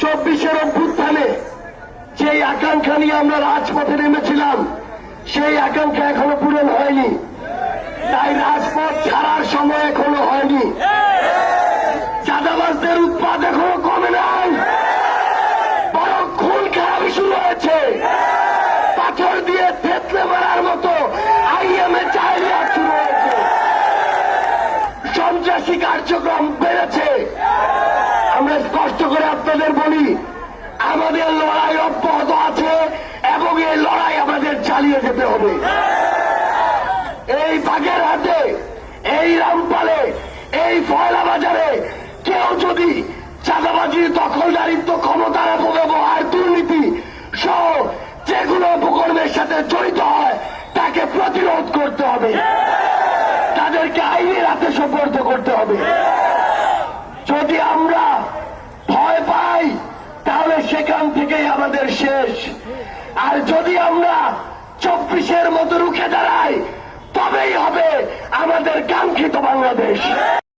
চব্বিশের অভ্যুত্থানে যেই আকাঙ্ক্ষা নিয়ে আমরা রাজপথে নেমেছিলাম, সেই আকাঙ্ক্ষা এখনও পূরণ হয়নি। তাই রাজপথ ছাড়ার সময় এখনও হয়নি। চাঁদাবাজদের উৎপাদ এখনও কমে নাই। বরং খুন খারাপি শুরু হয়েছে। পাথর দিয়ে থেতলে মারার মতো আইএমএ চাইলিয়া শুরু হয়েছে। সন্ত্রাসী কার্যক্রম আমরা স্পষ্ট করে আপনাদের বলি, আমাদের লড়াই অব্যাহত আছে এবং এই লড়াই আমাদের চালিয়ে যেতে হবে। এই বাগের হাতে, এই রামপালে, এই ফয়লা বাজারে কেউ যদি চাঁদাবাজি, দখলদারিত্ব, ক্ষমতার অপব্যবহার, দুর্নীতি সহ যেগুলো উপকর্মের সাথে জড়িত হয়, তাকে প্রতিরোধ করতে হবে। তাদেরকে আইনের হাতে সোপর্দ করতে হবে। যদি আমরা ভয় পাই, তাহলে সেখান থেকেই আমাদের শেষ। আর যদি আমরা চব্বিশের মতো রুখে দাঁড়াই, তবেই হবে আমাদের কাঙ্ক্ষিত বাংলাদেশ।